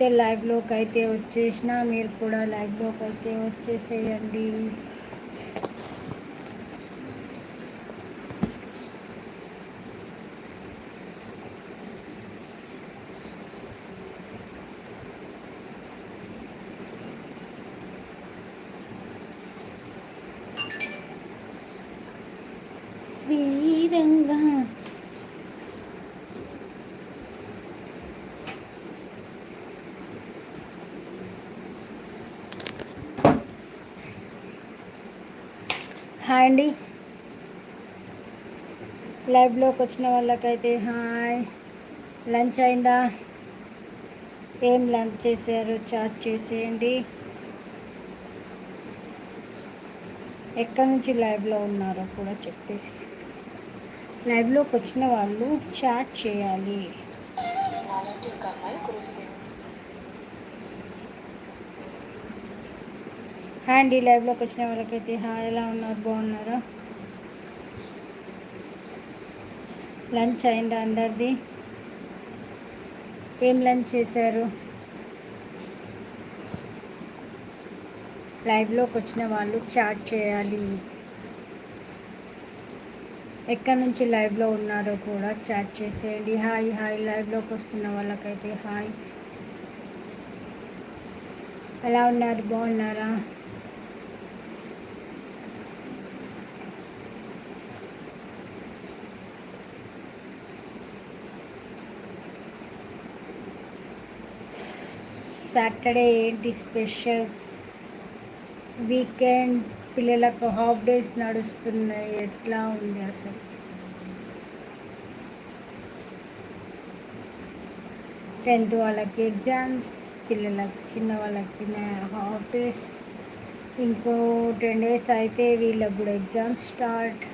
అయితే లైవ్లోకి అయితే వచ్చేసిన మీరు కూడా లైవ్లోకి అయితే వచ్చేసేయండి. రండి లైవ్లోకి వచ్చిన వాళ్ళకైతే హాయ్ లంచ్ అయిందా? ఏం లంచ్ చేశారు? చాట్ చేసేయండి. ఎక్కడి నుంచి లైవ్లో ఉన్నారో కూడా చెప్పేసి లైవ్లోకి వచ్చిన వాళ్ళు చాట్ చేయాలి. అండ్ ఈ లైవ్లోకి వచ్చిన వాళ్ళకైతే హాయ్ ఎలా ఉన్నారు? బాగున్నారా? లంచ్ అయిందా అందరిది? ఏం లంచ్ చేశారు? లైవ్లోకి వచ్చిన వాళ్ళు చాట్ చేయాలి. ఎక్కడి నుంచి లైవ్లో ఉన్నారో కూడా చాట్ చేసేయండి. హాయ్ హాయ్ లైవ్లోకి వస్తున్న వాళ్ళకైతే హాయ్ ఎలా ఉన్నారు? బాగున్నారా? సాటర్డే ఏంటి స్పెషల్స్ వీకెండ్ పిల్లలకు హాఫ్ డేస్ నడుస్తున్నాయి. ఎట్లా ఉంది అసలు? టెన్త్ వాళ్ళకి ఎగ్జామ్స్ పిల్లలకి చిన్న వాళ్ళకి హాఫ్ డేస్ ఇంకో టెన్ డేస్ అయితే వీళ్ళకు కూడా ఎగ్జామ్స్ స్టార్ట్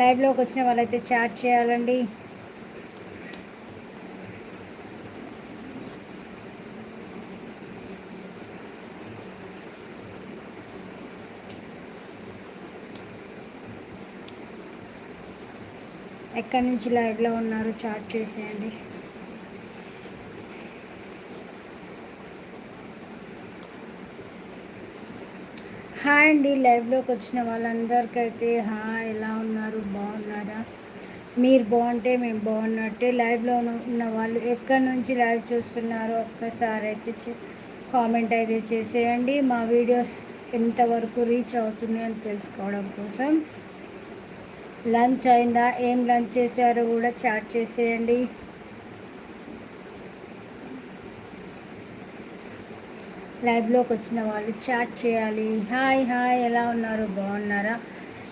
లైవ్లోకి వచ్చిన వాళ్ళైతే చాట్ చేయాలండి. ఎక్కడి నుంచి లైవ్లో ఉన్నారు చాట్ చేసేయండి. హాయ్ అండి లైవ్లోకి వచ్చిన వాళ్ళందరికైతే హాయ్ ఎలా ఉన్నారు బాగున్నారా? మీరు బాగుంటే మేము బాగున్నట్టే. లైవ్లో ఉన్న వాళ్ళు ఎక్కడి నుంచి లైవ్ చూస్తున్నారో ఒక్కసారి అయితే కామెంట్ అయితే చేసేయండి. మా వీడియోస్ ఎంతవరకు రీచ్ అవుతుంది అని తెలుసుకోవడం కోసం. లంచ్ అయిందా? ఏం లంచ్ చేశారో? కూడా చాట్ చేసేయండి. లైవ్లోకి వచ్చిన వాళ్ళు చాట్ చేయాలి. హాయ్ హాయ్ ఎలా ఉన్నారు? బాగున్నారా?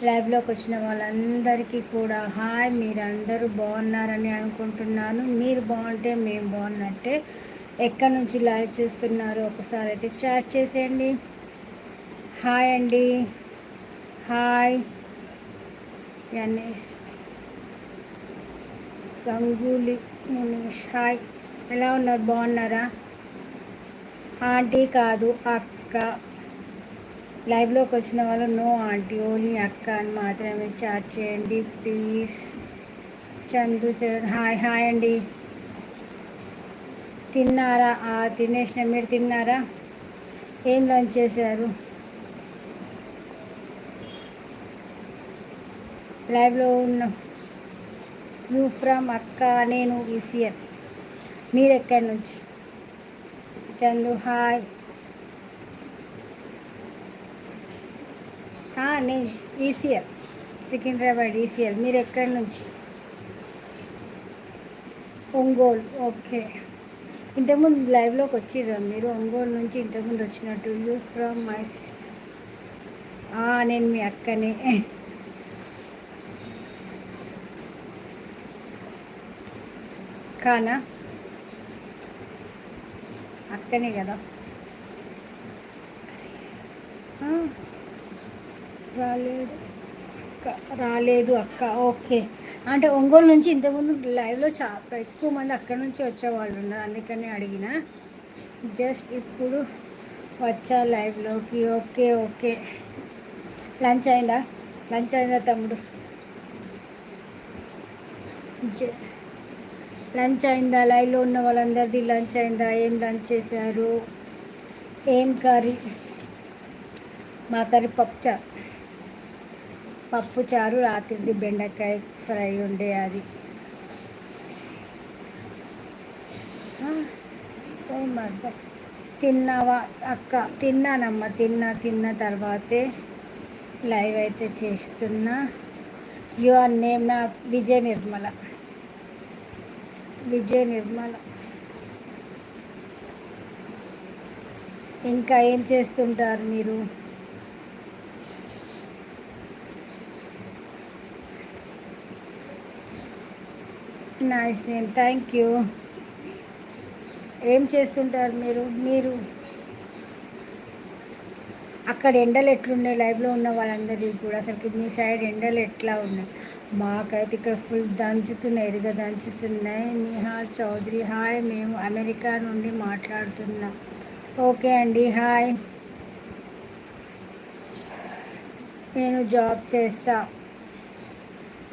లైవ్లోకి వచ్చిన వాళ్ళందరికీ కూడా హాయ్ మీరందరూ బాగున్నారని అనుకుంటున్నాను. మీరు బాగుంటే మేము బాగున్నట్టే. ఎక్కడి నుంచి లైవ్ చూస్తున్నారు? ఒకసారి అయితే చాట్ చేసేయండి. హాయ్ అండి. హాయ్. గణేష్ గంగూలీ మునీష్. హాయ్. ఎలా ఉన్నారు? బాగున్నారా? ఆంటీ కాదు అక్క. లైవ్లోకి వచ్చిన వాళ్ళు నో ఆంటీ ఓన్లీ అక్క అని మాత్రమే చాట్ చేయండి please. Chandu Charan hi hi అండి. తిన్నారా? తినేసిన. మీరు తిన్నారా? ఏం లంచ్ చేశారు? లైవ్లో ఉన్న యూ ఫ్రమ్ అక్క నేను ఈసీఎల్ మీరు ఎక్కడి నుంచి? చందు హాయ్. నేను ఈసీఎల్ సికింద్రాబాద్ ఈసీఎల్ మీరు ఎక్కడి నుంచి? ఒంగోలు. ఓకే. ఇంతకుముందు లైవ్లోకి వచ్చిర్రా మీరు? ఒంగోలు నుంచి ఇంతకుముందు వచ్చినట్టు. You from my sister. నేను మీ అక్కనే. కానా అక్కనే కదా. రాలేదు. అక్క రాలేదు అక్క. ఓకే. అంటే ఒంగోలు నుంచి ఇంతకుముందు లైవ్లో చాలా ఎక్కువ మంది అక్కడ నుంచి వచ్చేవాళ్ళు ఉన్నారు. అందుకని అడిగిన. జస్ట్ ఇప్పుడు వచ్చా లైవ్లోకి. Okay okay. లంచ్ అయిందా? లంచ్ అయిందా తమ్ముడు? జ లంచ్ అయిందా? లైవ్లో ఉన్న వాళ్ళందరిది లంచ్ అయిందా? ఏం లంచ్ చేశారు? ఏం కర్రీ? మా కర్రీ పప్పుచారు పప్పు చారు రాత్రిది బెండకాయ ఫ్రై ఉండే అది. తిన్నావా అక్క? తిన్నానమ్మ. తిన్నా తిన్న తర్వాతే లైవ్ అయితే చేస్తున్నా. యువర్ నేమ్ నా విజయ నిర్మల విజయ నిర్మల ఇంకా ఏం చేస్తుంటారు మీరు? నైస్ నేమ్ థ్యాంక్ యూ ఏం చేస్తుంటారు మీరు? మీరు అక్కడ ఎండలు ఎట్లున్నాయి? లైవ్లో ఉన్న వాళ్ళందరికీ కూడా అసలు మీ సైడ్ ఎండలు ఎట్లా ఉన్నాయి? మాకైతే ఇక్కడ ఫుల్ దంచుతున్నాయి ఎరుగ దంచుతున్నాయి నిహాల్ చౌదరి హాయ్ మేము అమెరికా నుండి మాట్లాడుతున్నాం. ఓకే అండి హాయ్ నేను జాబ్ చేస్తా.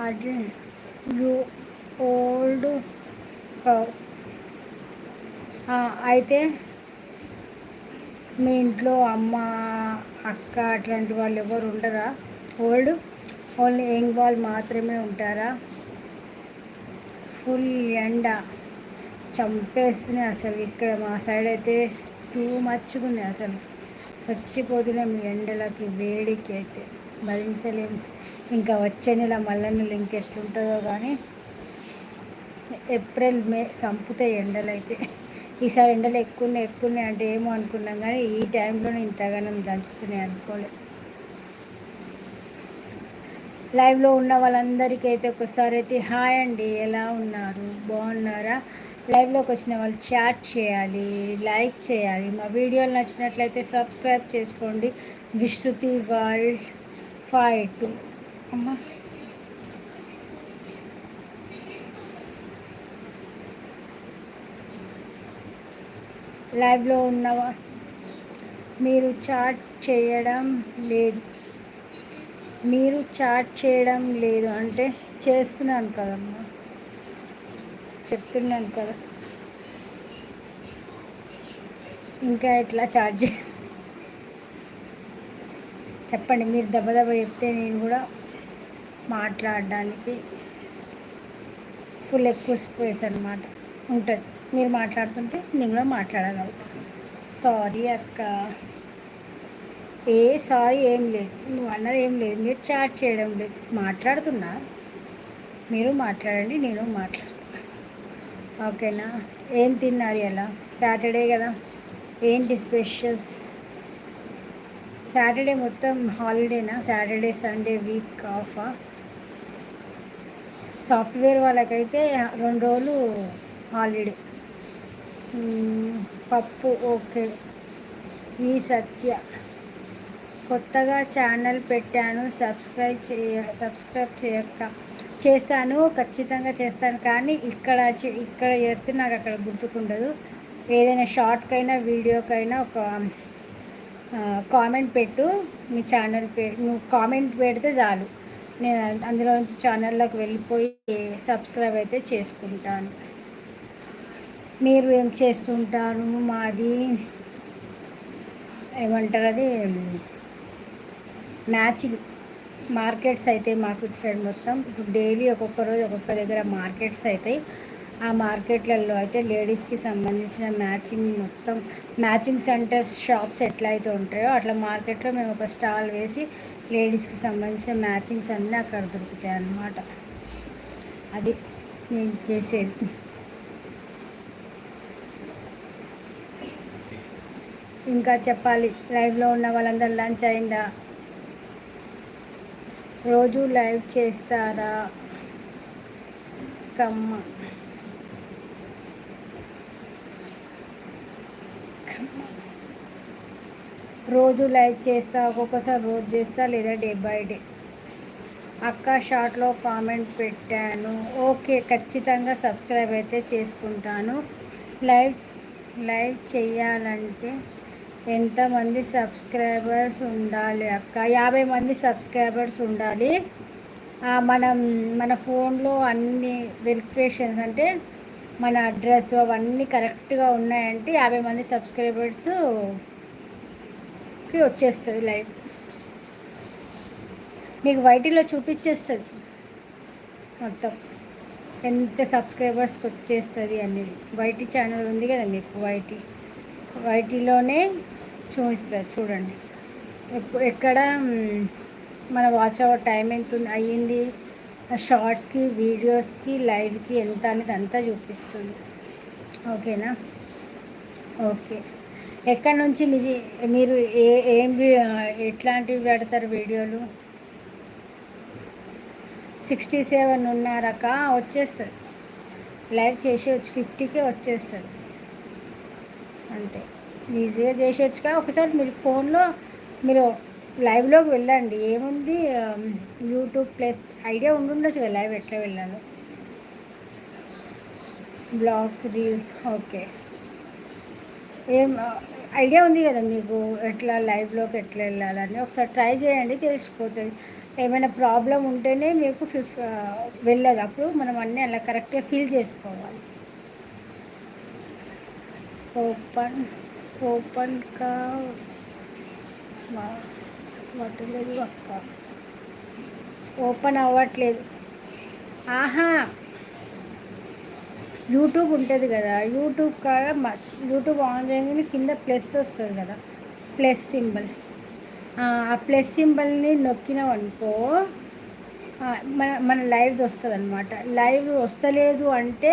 అది యూ ఓల్డ్ అయితే మీ ఇంట్లో అమ్మ అక్క అట్లాంటి వాళ్ళు ఎవరు ఉండరా? ఓల్డ్ ఓన్లీ యంగ్ వాళ్ళు మాత్రమే ఉంటారా? ఫుల్ ఎండ. చంపేస్తున్నాయి అసలు ఇక్కడ మా సైడ్ అయితే టూ మచ్గా ఉన్నాయి అసలు. చచ్చిపోతున్నాం ఎండలకి వేడికి అయితే. భరించలేము ఇంకా వచ్చే నెల మళ్ళీ నెల ఇంకెట్లుంటుందో కానీ ఏప్రిల్ మే సంపుతాయి ఎండలైతే. ఈసారి ఎండలు ఎక్కువ ఉన్నాయి ఎక్కువ ఉన్నాయి అంటే ఏమో అనుకున్నాం కానీ ఈ టైంలోనే ఇంతగానం దంచుతున్నాయి అనుకోలే. లైవ్లో ఉన్న వాళ్ళందరికీ అయితే ఒకసారి అయితే హాయ్ అండి ఎలా ఉన్నారు? బాగున్నారా? లైవ్లోకి వచ్చిన వాళ్ళు చాట్ చేయాలి లైక్ చేయాలి. మా వీడియోలు నచ్చినట్లయితే సబ్స్క్రైబ్ చేసుకోండి. విస్తృతి వరల్డ్ ఫైవ్ టూ. అమ్మా. లైవ్లో ఉన్నవా మీరు చాట్ చేయడం లేదు. మీరు చాట్ చేయడం లేదు అంటే చేస్తున్నాను కదమ్మా. చెప్తున్నాను కదా. ఇంకా ఎట్లా చార్జ్ చే చెప్పండి మీరు దెబ్బ దెబ్బ చెప్తే నేను కూడా మాట్లాడడానికి ఫుల్ ఎక్కువ స్పేస్ అనమాట ఉంటుంది. మీరు మాట్లాడుతుంటే నేను కూడా మాట్లాడగలుగుతా సారీ అక్క. ఏ సారీ ఏం లేదు. నువ్వు అన్నది ఏం లేదు. మీరు చాట్ చేయడం లేదు. మాట్లాడుతున్నా. మీరు మాట్లాడండి నేను మాట్లాడుతున్నా. ఓకేనా? ఏం తిన్నారు ఎలా సాటర్డే కదా. ఏంటి స్పెషల్స్ సాటర్డే మొత్తం హాలిడేనా సాటర్డే సండే వీక్ ఆఫా సాఫ్ట్వేర్ వాళ్ళకైతే రెండు రోజులు హాలిడే పప్పు ఓకే. ఈ సత్య. కొత్తగా ఛానల్ పెట్టాను సబ్స్క్రైబ్ చేయ సబ్స్క్రైబ్ చేయక చేస్తాను ఖచ్చితంగా చేస్తాను. కానీ ఇక్కడ ఇక్కడ చేస్తే నాకు అక్కడ గుర్తుకుండదు. ఏదైనా షార్ట్కైనా వీడియోకైనా ఒక కామెంట్ పెట్టు. మీ ఛానల్ పే నువ్వు కామెంట్ పెడితే చాలు. నేను అందులో నుంచి ఛానల్లోకి వెళ్ళిపోయి సబ్స్క్రైబ్ అయితే చేసుకుంటాను. మీరు ఏం చేస్తుంటారు? మాది ఏమంటారు అది? మ్యాచింగ్. మార్కెట్స్ అయితే మాకు సైడ్ మొత్తం. ఇప్పుడు డైలీ ఒక్కొక్క రోజు ఒక్కొక్క దగ్గర మార్కెట్స్ అవుతాయి ఆ మార్కెట్లలో అయితే లేడీస్కి సంబంధించిన మ్యాచింగ్ మొత్తం మ్యాచింగ్ సెంటర్స్ షాప్స్ ఎట్లయితే ఉంటాయో అట్లా మార్కెట్లో మేము ఒక స్టాల్ వేసి లేడీస్కి సంబంధించిన మ్యాచింగ్స్ అన్నీ అక్కడ దొరుకుతాయి అన్నమాట అది నేను చేసేది. ఇంకా చెప్పాలి. లైవ్లో ఉన్న వాళ్ళందరూ లంచ్ అయిందా? రోజు లైవ్ చేస్తారా? కమ్మ. రోజు లైవ్ చేస్తా ఒక్కొక్కసారి రోజు చేస్తా లేదా డే బై డే? అక్క షార్ట్లో కామెంట్ పెట్టాను. ఓకే ఖచ్చితంగా సబ్స్క్రైబ్ అయితే చేసుకుంటాను. లైవ్ లైవ్ చేయాలంటే ఎంతమంది సబ్స్క్రైబర్స్ ఉండాలి అక్క? యాభై మంది సబ్స్క్రైబర్స్ ఉండాలి. మనం మన ఫోన్లో అన్ని వెరిఫికేషన్స్ అంటే మన అడ్రస్ అవన్నీ కరెక్ట్గా ఉన్నాయంటే యాభై మంది సబ్స్క్రైబర్స్కి వచ్చేస్తుంది లైవ్. మీకు వైటీలో చూపించేస్తుంది మొత్తం. ఎంత సబ్స్క్రైబర్స్కి వచ్చేస్తుంది అనేది. వైటీ ఛానల్ ఉంది కదా మీకు వైటీ. వైటీలోనే చూపిస్తారు చూడండి. ఎక్కడ మన వాచ్ అవర్ టైం ఎంత అయ్యింది? షార్ట్స్కి వీడియోస్కి లైవ్కి ఎంత అనేది అంతా చూపిస్తుంది. ఓకేనా? ఓకే. ఎక్కడి నుంచి మీ మీరు ఏ ఏం ఎట్లాంటివి పెడతారు వీడియోలు? సిక్స్టీ సెవెన్ ఉన్నారక వచ్చేస్తుంది. లైవ్ వచ్చి ఫిఫ్టీకే వచ్చేస్తుంది. అంతే. ఈజీగా చేసేయచ్చుగా ఒకసారి మీరు ఫోన్లో మీరు లైవ్లోకి వెళ్ళండి. ఏముంది యూట్యూబ్ ప్లస్ ఐడియా ఉండుండొచ్చు కదా లైవ్ ఎట్లా వెళ్ళాలో. బ్లాగ్స్ రీల్స్ ఓకే ఏం ఐడియా ఉంది కదా మీకు ఎట్లా లైవ్లోకి ఎట్లా వెళ్ళాలని. ఒకసారి ట్రై చేయండి తెలిసిపోతుంది. ఏమైనా ప్రాబ్లం ఉంటేనే మీకు ఫిఫ్ uh, వెళ్ళదు. అప్పుడు మనం అన్నీ అలా కరెక్ట్గా ఫీల్ చేసుకోవాలి. ఓపెన్ ఓపెన్ కా వట్టలేదు అక్క. ఓపెన్ అవ్వట్లేదు. ఆహా! యూట్యూబ్ ఉంటుంది కదా యూట్యూబ్ కాడ యూట్యూబ్ ఆన్ చేయగానే కింద ప్లస్ వస్తుంది కదా ప్లస్ సింబల్. ఆ ప్లస్ సింబల్ని నొక్కినామనుకో మన మన లైవ్ది వస్తుంది అనమాట లైవ్ వస్తలేదు అంటే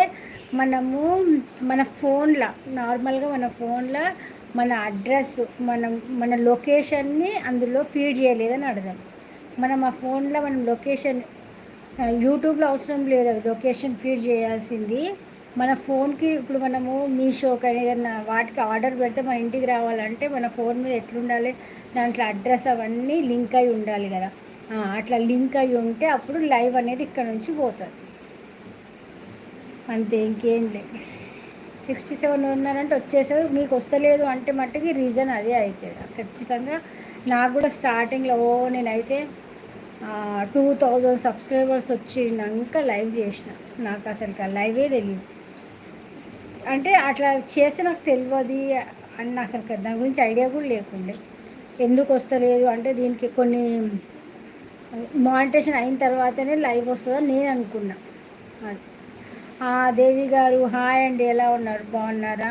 మనము మన ఫోన్లో నార్మల్గా మన ఫోన్లో మన అడ్రస్ మనం మన లొకేషన్ని అందులో ఫీడ్ చేయలేదని అర్థం. మనం ఆ ఫోన్లో మనం లొకేషన్ యూట్యూబ్లో అవసరం లేదు అది లొకేషన్ ఫీడ్ చేయాల్సింది. మన ఫోన్కి ఇప్పుడు మనము మీషోకి కానీ ఏదైనా వాటికి ఆర్డర్ పెడితే మన ఇంటికి రావాలంటే మన ఫోన్ మీద ఎట్లుండాలి దాంట్లో అడ్రస్ అవన్నీ లింక్ అయి ఉండాలి కదా. అట్లా లింక్ అయి ఉంటే అప్పుడు లైవ్ అనేది ఇక్కడ నుంచి పోతుంది. అంతే ఇంకేం లేదు సిక్స్టీ సెవెన్ ఉన్నారంటే వచ్చేసారు. మీకు వస్తలేదు అంటే మట్టుకి రీజన్ అదే అవుతుంది ఖచ్చితంగా నాకు కూడా స్టార్టింగ్లో ఓ నేనైతే టూ థౌజండ్ సబ్స్క్రైబర్స్ వచ్చినాక లైవ్ చేసిన. నాకు అసలు లైవే తెలియదు అంటే అట్లా చేస్తే నాకు తెలియదు అన్న అసలు దాని గురించి ఐడియా కూడా లేకుండే. ఎందుకు వస్తలేదు? అంటే దీనికి కొన్ని మానిటేషన్ అయిన తర్వాతనే లైవ్ వస్తుందని నేను అనుకున్నా. దేవి గారు హాయ్ అండి. ఎలా ఉన్నారు? బాగున్నారా?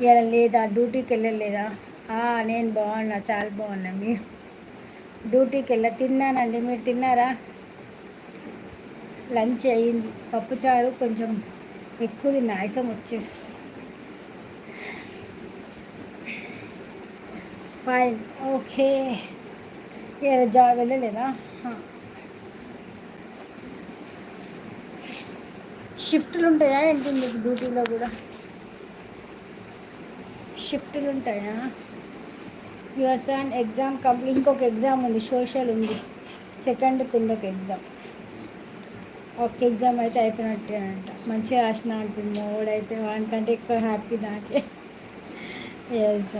ఇలా లేదా? డ్యూటీకి వెళ్ళలేదా? నేను బాగున్నా. చాలా బాగున్నా. మీరు? డ్యూటీకి వెళ్ళ తిన్నానండి. మీరు తిన్నారా? లంచ్ అయ్యింది పప్పుచారు కొంచెం ఎక్కువ నాయసం వచ్చేసి. ఫైన్. ఓకే. జాబ్ వెళ్ళలేదా? షిఫ్ట్లు ఉంటాయా ఏంటి మీకు డ్యూటీలో కూడా? షిఫ్ట్లు ఉంటాయా యువర్ సన్ ఎగ్జామ్ కంప్లీట్ ఇంకొక ఎగ్జామ్ ఉంది సోషల్ ఉంది. సెకండ్ కిందొక ఎగ్జామ్. ఒక ఎగ్జామ్ అయితే అయిపోయినట్టే అంట. మంచిగా రాసిన అంటుంది మూడైతే వానికంటే ఎక్కువ హ్యాపీ నాకే. ఎస్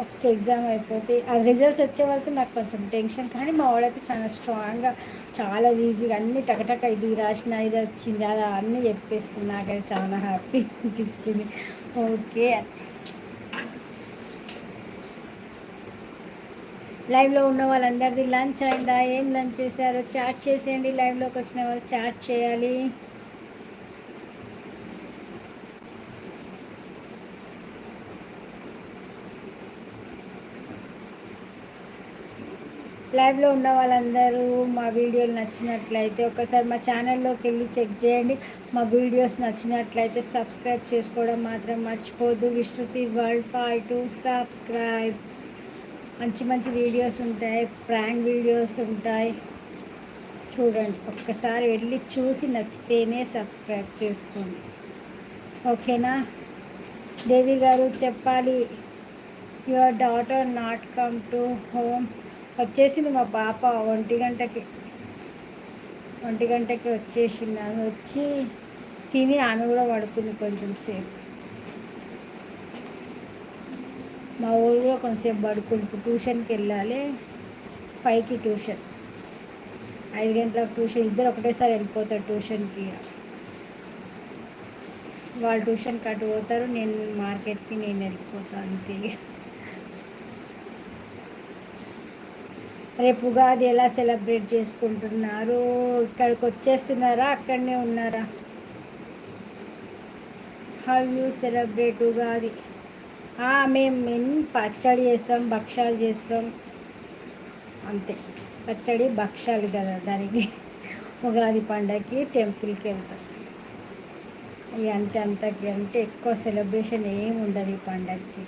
ఒక్క ఎగ్జామ్ అయిపోతే. ఆ రిజల్ట్స్ వచ్చే వరకు నాకు కొంచెం టెన్షన్ కానీ మా వాడైతే చాలా స్ట్రాంగ్గా చాలా ఈజీగా అన్ని టకటక ఇది రాసిన ఇది వచ్చింది అలా అన్నీ చెప్పేస్తుంది. నాకైతే చాలా హ్యాపీ అనిపించింది. ఓకే. లైవ్లో ఉన్న వాళ్ళందరిది లంచ్ అయిందా? ఏం లంచ్ చేశారో? చాట్ చేసేయండి. లైవ్లోకి వచ్చిన వాళ్ళు చాట్ చేయాలి. లైవ్లో ఉన్న వాళ్ళందరూ మా వీడియోలు నచ్చినట్లయితే ఒకసారి మా ఛానల్లోకి వెళ్ళి చెక్ చేయండి. మా వీడియోస్ నచ్చినట్లయితే సబ్స్క్రైబ్ చేసుకోవడం మాత్రం మర్చిపోద్దు Vishruti world five two subscribe మంచి మంచి వీడియోస్ ఉంటాయి. ప్రాంక్ వీడియోస్ ఉంటాయి. చూడండి. ఒక్కసారి వెళ్ళి చూసి నచ్చితేనే సబ్స్క్రైబ్ చేసుకోండి. ఓకేనా? దేవి గారు చెప్పాలి. Your daughter not come to home. వచ్చేసింది మా పాప ఒంటి గంటకి. ఒంటి గంటకి వచ్చేసింది. ఆమె వచ్చి తిని ఆమె కూడా పడుకుంది కొంచెం సేపు. మా ఊళ్ళో కొంచెంసేపు పడుకుంటు ట్యూషన్కి వెళ్ళాలి. ఫైవ్కి ట్యూషన్. ఐదు గంటలకు ట్యూషన్. ఇద్దరు ఒకటేసారి వెళ్ళిపోతారు ట్యూషన్కి వాళ్ళు ట్యూషన్కి అటు పోతారు నేను మార్కెట్కి నేను వెళ్ళిపోతాను అంతే రేపు ఉగాది ఎలా సెలబ్రేట్ చేసుకుంటున్నారు? ఇక్కడికి వచ్చేస్తున్నారా? అక్కడనే ఉన్నారా? How you celebrate Ugadi? మేము మేము పచ్చడి చేస్తాం భక్షాలు చేస్తాం. అంతే. పచ్చడి భక్షాలు కదా దానికి. ఉగాది పండగకి టెంపుల్కి వెళ్తాం. ఇక అంతే అంతకి అంటే ఎక్కువ సెలబ్రేషన్ ఏమి ఉండదు ఈ పండగకి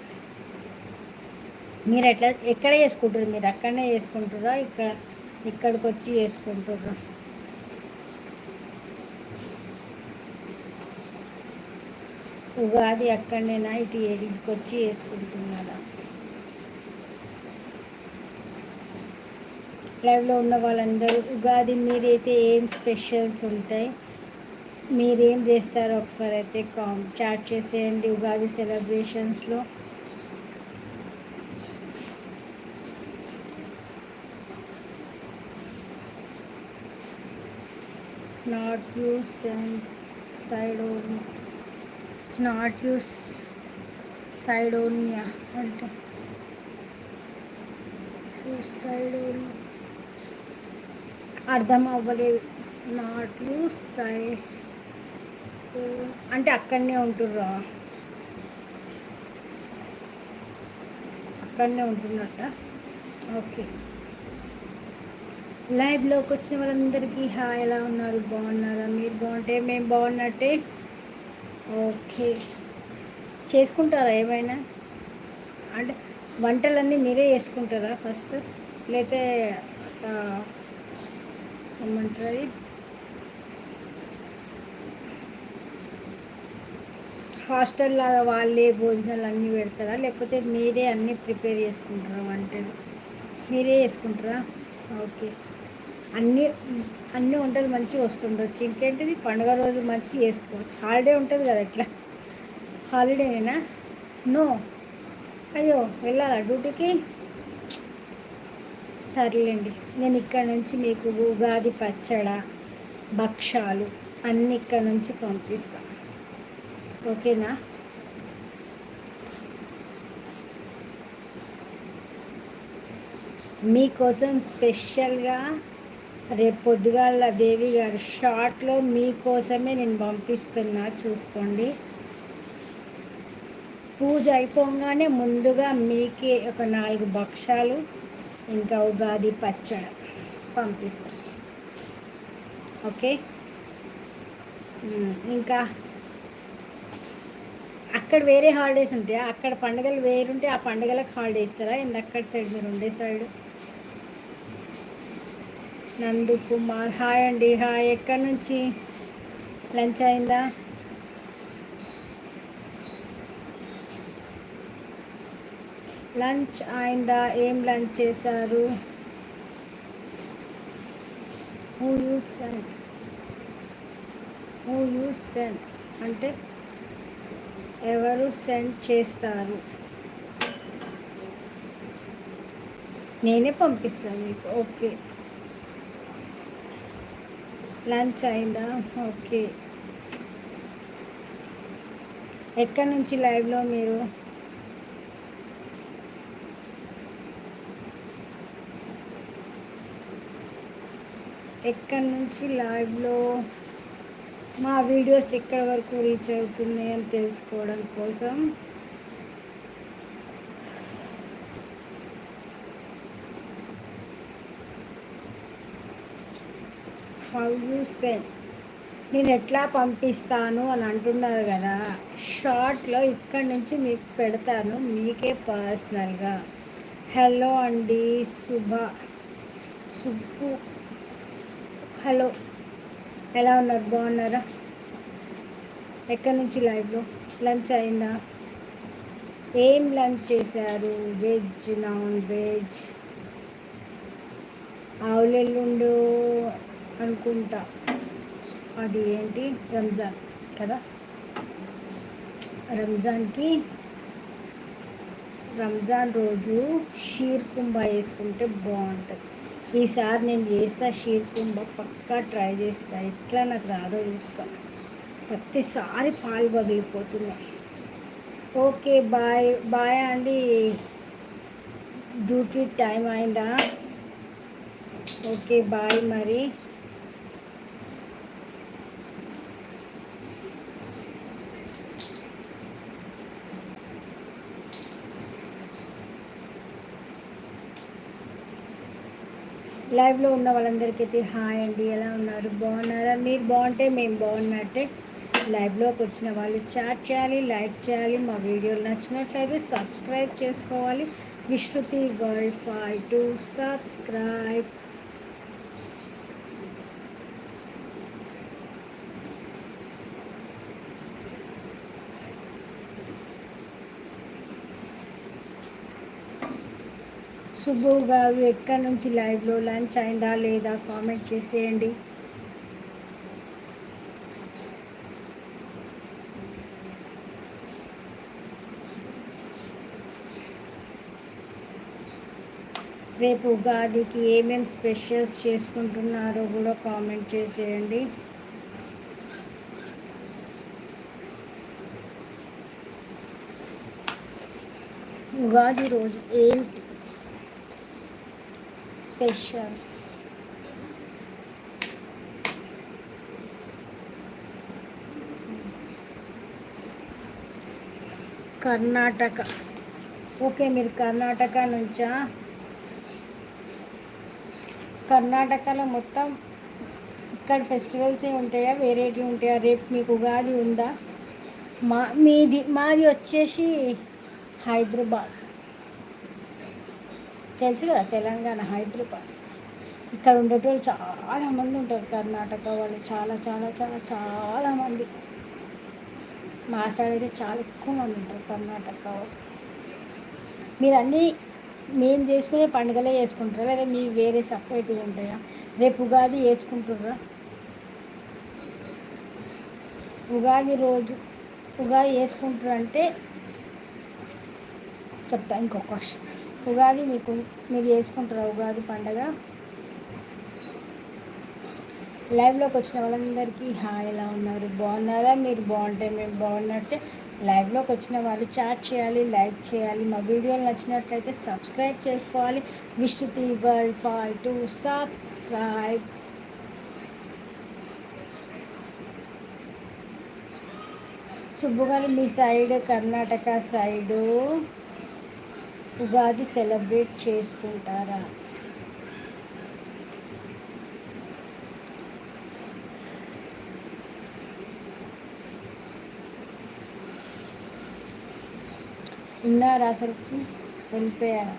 మీరు ఎట్లా ఎక్కడ చేసుకుంటారు మీరు అక్కడనే చేసుకుంటారా ఇక్కడ ఇక్కడికి వచ్చి చేసుకుంటారా ఉగాది అక్కడనేనా? ఇటు ఇంటికి వచ్చి చేసుకుంటున్నారా లైవ్లో ఉన్న వాళ్ళందరూ ఉగాది మీరైతే ఏం స్పెషల్స్ ఉంటాయి? మీరేం చేస్తారో ఒకసారి అయితే కామ్ చాట్ చేసేయండి Ugadi సెలబ్రేషన్స్లో. Not use side not use సైడోనియా అంటే సైడ్ అర్థం అవ్వలేదు. నాట్ యూస్ సైడ్ అంటే అక్కడనే ఉంటుర్రా అక్కడనే ఉంటున్నట్ట ఓకే లైవ్లోకి వచ్చిన వాళ్ళందరికీ హాయ్ ఎలా ఉన్నారు? బాగున్నారా? మీరు బాగుంటే మేము బాగున్నట్టే. ఓకే చేసుకుంటారా ఏమైనా? అంటే వంటలన్నీ మీరే చేసుకుంటారా ఫస్ట్ లేతే ఏమంటారు హాస్టల్లో వాళ్ళే భోజనాలు అన్నీ పెడతారా? లేకపోతే మీరే అన్నీ ప్రిపేర్ చేసుకుంటారా వంటలు? మీరే చేసుకుంటారా? ఓకే అన్నీ అన్నీ వంటలు మంచిగా వస్తుండొచ్చు. ఇంకేంటిది? పండుగ రోజు మంచి చేసుకోవచ్చు. హాలిడే ఉంటుంది కదా ఇట్లా. హాలిడేనేనా నో అయ్యో వెళ్ళాలా డ్యూటీకి? సర్లేండి. నేను ఇక్కడ నుంచి మీకు ఉగాది పచ్చడ భక్షాలు అన్ని ఇక్కడ నుంచి పంపిస్తాను ఓకేనా? మీకోసం స్పెషల్గా రేపు పొద్దుగాల దేవి గారు షార్ట్లో మీకోసమే నేను పంపిస్తున్నా చూసుకోండి. పూజ అయిపోగానే ముందుగా మీకే ఒక నాలుగు భక్షాలు ఇంకా ఉగాది పచ్చడి పంపిస్తాను. ఓకే? ఇంకా అక్కడ వేరే హాలిడేస్ ఉంటాయా? అక్కడ పండుగలు వేరుంటే ఆ పండుగలకు హాలిడే ఇస్తారా? ఇంత అక్కడ సైడ్ మీరు ఉండే సైడ్? నందు కుమార్. హాయ్ అండి. హాయ్. ఎక్కడి నుంచి? లంచ్ అయిందా? లంచ్ అయిందా? ఏం లంచ్ చేశారు? Who you send who you send అంటే ఎవరు సెండ్ చేస్తారు? నేనే పంపిస్తాను మీకు. ఓకే లంచ్ అయిందా? ఓకే ఎక్కడి నుంచి లైవ్లో మీరు? ఎక్కడి నుంచి లైవ్లో మా వీడియోస్ ఎక్కడి వరకు రీచ్ అవుతున్నాయని తెలుసుకోవడం కోసం. హౌ యూ సెండ్ నేను ఎట్లా పంపిస్తాను అని అంటున్నారు కదా షార్ట్లో ఇక్కడ నుంచి మీకు పెడతాను మీకే పర్సనల్గా. హలో అండి శుభ. సుబ్బు హలో. ఎలా ఉన్నారు? బాగున్నారా? ఎక్కడి నుంచి లైవ్లో? లంచ్ అయిందా? ఏం లంచ్ చేశారు? Veg non veg? ఆవులెల్లుండు. అనుకుంటా. అది ఏంటి? రంజాన్ కదా? రంజాన్కి రంజాన్ రోజు షీర్ కుంభ వేసుకుంటే బాగుంటుంది. ఈసారి నేను చేస్తా షీర్ కుంభ పక్కా ట్రై చేస్తా. ఎట్లా నాకు రాదో చూస్తా. ప్రతిసారి పాలు పగిలిపోతున్నాయి ఓకే బాయ్. బాయ్ అండి. డ్యూటీ టైం అయిందా? ఓకే బాయ్ మరి. లైవ్లో ఉన్న వాళ్ళందరికీ అయితే హాయ్ అండి. ఎలా ఉన్నారు? బాగున్నారా? మీరు బాగుంటే మేము బాగున్నట్టే. లైవ్లోకి వచ్చిన వాళ్ళు చాట్ చేయాలి లైక్ చేయాలి. మా వీడియోలు నచ్చినట్లయితే సబ్స్క్రైబ్ చేసుకోవాలి. Vishruti world five two subscribe. Subbu గారు ఎక్కడి నుంచి లైవ్లో లంచ్ అయిందా లేదా కామెంట్ చేసేయండి. రేపు ఉగాదికి ఏమేమి స్పెషల్స్ చేసుకుంటున్నారో కూడా కామెంట్ చేసేయండి. ఉగాది రోజు ఏంటి? స్పెషల్స్ కర్ణాటక. ఓకే మీరు కర్ణాటక నుంచా? కర్ణాటకలో మొత్తం ఇక్కడ ఫెస్టివల్సే ఉంటాయా? వెరైటీ ఉంటాయా? రేపు మీకు ఉగాది ఉందా? మా మీది మాది వచ్చేసి హైదరాబాద్. తెలుసు కదా తెలంగాణ హైదరాబాద్. ఇక్కడ ఉండేటోళ్ళు చాలామంది ఉంటారు కర్ణాటక వాళ్ళు చాలా చాలా చాలా చాలామంది మా సైడ్ అయితే చాలా ఎక్కువ మంది ఉంటారు కర్ణాటక మీరు అన్నీ మేము చేసుకునే పండుగలే చేసుకుంటారా? లేదా మీ వేరే సపరేట్గా ఉంటాయా? రేపు ఉగాది చేసుకుంటారా? ఉగాది రోజు ఉగాది చేసుకుంటారంటే చెప్తా ఇంకొక క్వశ్చన్ ఉగాది మీకు మీరు చేసుకుంటారా ఉగాది పండగ? లైవ్లోకి వచ్చిన వాళ్ళందరికీ హాయ్ ఎలా ఉన్నారు? బాగున్నారా? మీరు బాగుంటే మేము బాగున్నట్టే. లైవ్లోకి వచ్చిన వాళ్ళు చాట్ చేయాలి లైక్ చేయాలి. మా వీడియోలు నచ్చినట్లయితే సబ్స్క్రైబ్ చేసుకోవాలి. Vishruti world five two subscribe సుబ్బుగారు మీ side Karnataka side Ugadi celebrate చేసుకుంటారా? ఉన్నారా అసలుకి? వెళ్ళిపోయారా?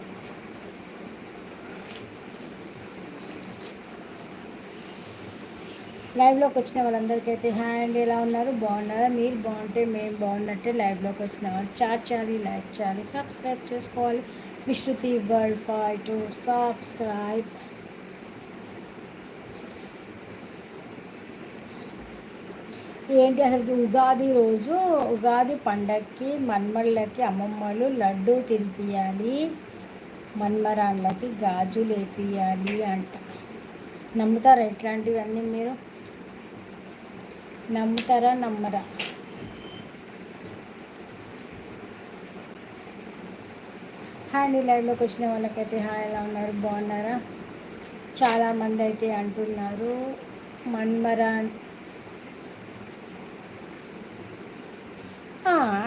లైవ్లోకి వచ్చిన వాళ్ళందరికీ అయితే హ్యాండ్ ఎలా ఉన్నారు? బాగున్నారా? మీరు బాగుంటే మేము బాగున్నట్టే లైవ్లోకి వచ్చిన వాళ్ళు. చాట్ చేయాలి లైక్ చేయాలి సబ్స్క్రైబ్ చేసుకోవాలి. Vishruti world five two subscribe ఏంటి అసలు ఉగాది రోజు? ఉగాది పండగకి మన్మళ్ళకి అమ్మమ్మలు లడ్డు తినిపించాలి మన్మరాళ్ళకి గాజులు వేపియాలి అంట. నమ్ముతారా ఇట్లాంటివన్నీ మీరు? నమ్ముతారా నమ్మరా? హాయ్ నీ లైవ్లోకి వచ్చిన వాళ్ళకైతే హాయ్ ఎలా ఉన్నారు? బాగున్నారా? చాలామంది అయితే అంటున్నారు. మన్మరా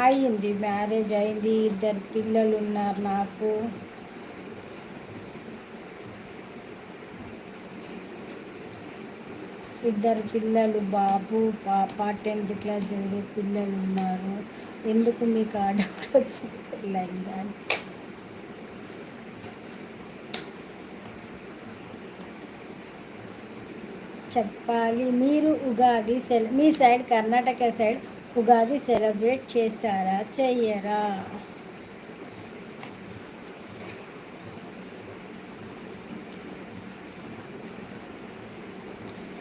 అయ్యింది. మ్యారేజ్ అయింది ఇద్దరు పిల్లలు ఉన్నారు నాకు. ఇద్దరు పిల్లలు బాబు పాప టెన్త్ క్లాస్ చదివే పిల్లలు ఉన్నారు. ఎందుకు మీకు ఆ డౌట్ వచ్చింది? చెప్పాలి. మీరు ఉగాది సెల మీ side Karnataka side Ugadi celebrate చేస్తారా? చెయ్యరా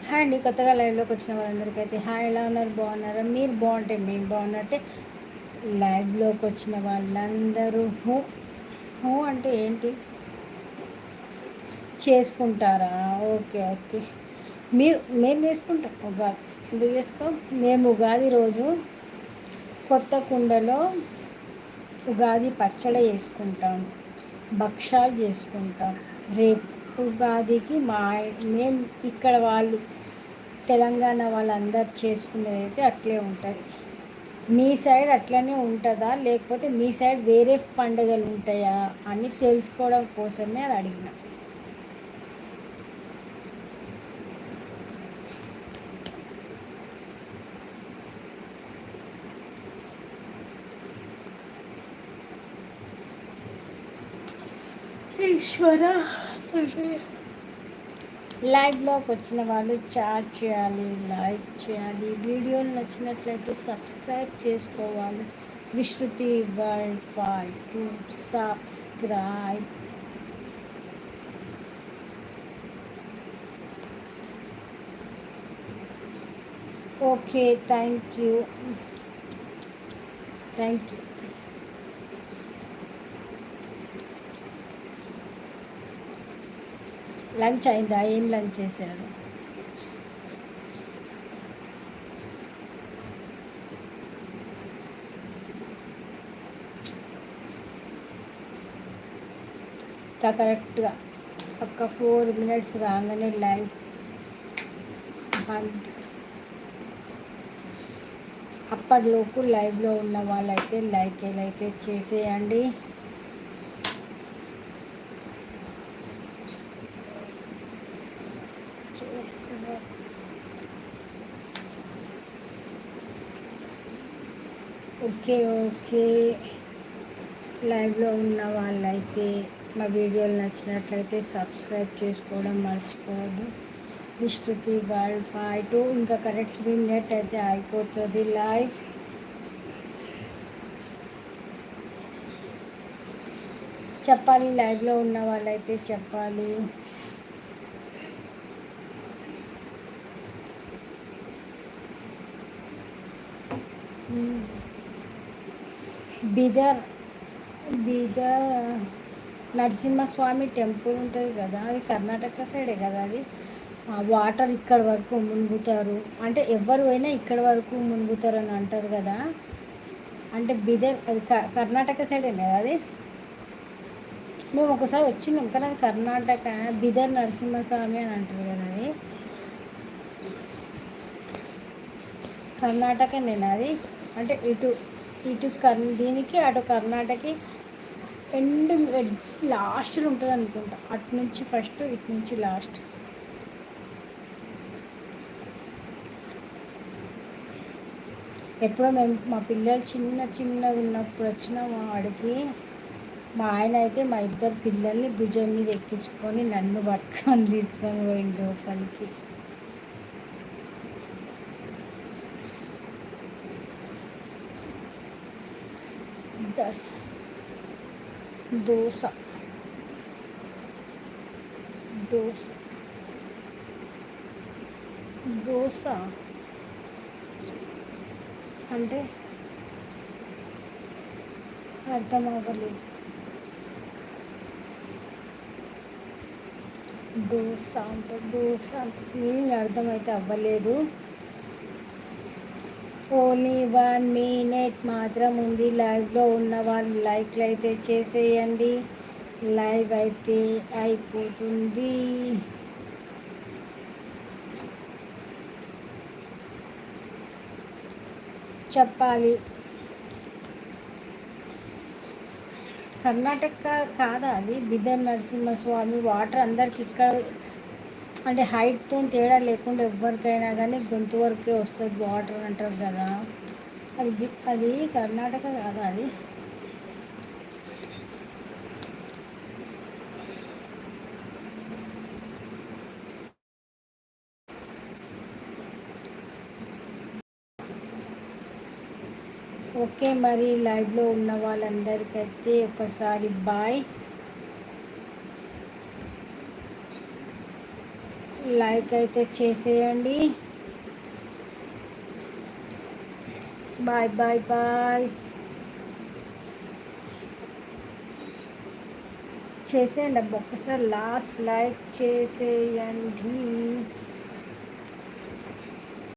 హాయ్ అండి కొత్తగా లైవ్లోకి వచ్చిన వాళ్ళందరికీ అయితే హాయ్ ఎలా ఉన్నారు? బాగున్నారా? మీరు బాగుంటే మేము బాగున్నట్టే. లైవ్లోకి వచ్చిన వాళ్ళందరూ హూ హూ అంటే ఏంటి? చేసుకుంటారా? Okay okay. మీరు మేము చేసుకుంటాం ఉగాది. ఎందుకు చేసుకో మేము ఉగాది రోజు కొత్త కుండలో ఉగాది పచ్చడి చేసుకుంటాం భక్షాలు చేసుకుంటాం. రేపు ఉగాదికి మా మేము ఇక్కడ వాళ్ళు తెలంగాణ వాళ్ళందరు చేసుకునేది అయితే అట్లే ఉంటుంది. మీ సైడ్ అట్లనే ఉంటుందా? లేకపోతే మీ సైడ్ వేరే పండుగలు ఉంటాయా? అని తెలుసుకోవడం కోసమే అది అడిగిన. ఈశ్వర లైవ్లోకి వచ్చిన వాళ్ళు చాట్ చేయాలి లైక్ చేయాలి. వీడియోలు నచ్చినట్లయితే సబ్స్క్రైబ్ చేసుకోవాలి. Vishruti world five two subscribe. Okay thank you. Thank you. Lunch అయిందా? ఏం లంచ్ చేశారు? ఇంకా కరెక్ట్గా ఒక ఫోర్ మినిట్స్ కాగానే లైవ్ బంద్. అప్పటిలోపు లైవ్లో ఉన్న వాళ్ళైతే లైక్ అయితే చేసేయండి చేస్తున్నారు ఓకే ఓకే. లైవ్లో ఉన్న వాళ్ళైతే మా వీడియోలు నచ్చినట్లయితే సబ్స్క్రైబ్ చేసుకోవడం మర్చిపోవద్దు. విస్తృతి వరల్డ్ ఫైవ్ టూ ఇంకా కరెక్ట్ మినిట్ అయితే అయిపోతుంది. లైవ్ చెప్పాలి లైవ్లో ఉన్న వాళ్ళైతే చెప్పాలి. బీదర్ బీదర్ నరసింహస్వామి టెంపుల్ ఉంటుంది కదా అది కర్ణాటక సైడే కదా అది? వాటర్ ఇక్కడ వరకు మునుగుతారు. అంటే ఎవరు పోయినా ఇక్కడ వరకు మునుగుతారు అని అంటారు కదా? అంటే బిదర్ అది కర్ణాటక సైడే కదా అది? మేము ఒకసారి వచ్చినాం కానీ అది కర్ణాటక బిదర్ నరసింహస్వామి అని అంటారు కదా అది? కర్ణాటక నేను అది? అంటే ఇటు ఇటు కర్ దీనికి అటు కర్ణాటకకి ఎండ్ లాస్ట్లో ఉంటుంది అనుకుంటా. అటు నుంచి ఫస్ట్ ఇటు నుంచి లాస్ట్. ఎప్పుడో మేము మా పిల్లలు చిన్న చిన్నగా ఉన్నప్పుడు వచ్చిన వాడికి మా ఆయన అయితే మా ఇద్దరు పిల్లల్ని భుజం మీద ఎక్కించుకొని నన్ను పట్టుకొని తీసుకొని పోయింది లోపలికి. దస్ దోశ దోశ దోశ అంటే అర్థం అవ్వలేదు దోశ అంటే దోశ అంటే మీనింగ్ అర్థమైతే అవ్వలేదు. ఓన్లీ వన్ మినిట్ మాత్రం ఉంది. లైవ్లో ఉన్న వాళ్ళు లైక్లు అయితే చేసేయండి. లైవ్ అయితే అయిపోతుంది. చెప్పాలి. కర్ణాటక కాదా అది? బిదర్ నరసింహస్వామి వాటర్ అందరికి ఇక్కడ అంటే హైట్తో తేడా లేకుండా ఎవరికైనా కానీ గొంతు వరకే వస్తుంది వాటర్ అంటారు కదా. అది అది కర్ణాటక కాదా అది? ఓకే మరి లైవ్లో ఉన్న వాళ్ళందరికైతే ఒకసారి బాయ్ లైక్ అయితే చేసేయండి. బాయ్ బాయ్ బాయ్ చేసేయండి అబ్బా ఒక్కసారి లాస్ట్ లైక్ చేసేయండి.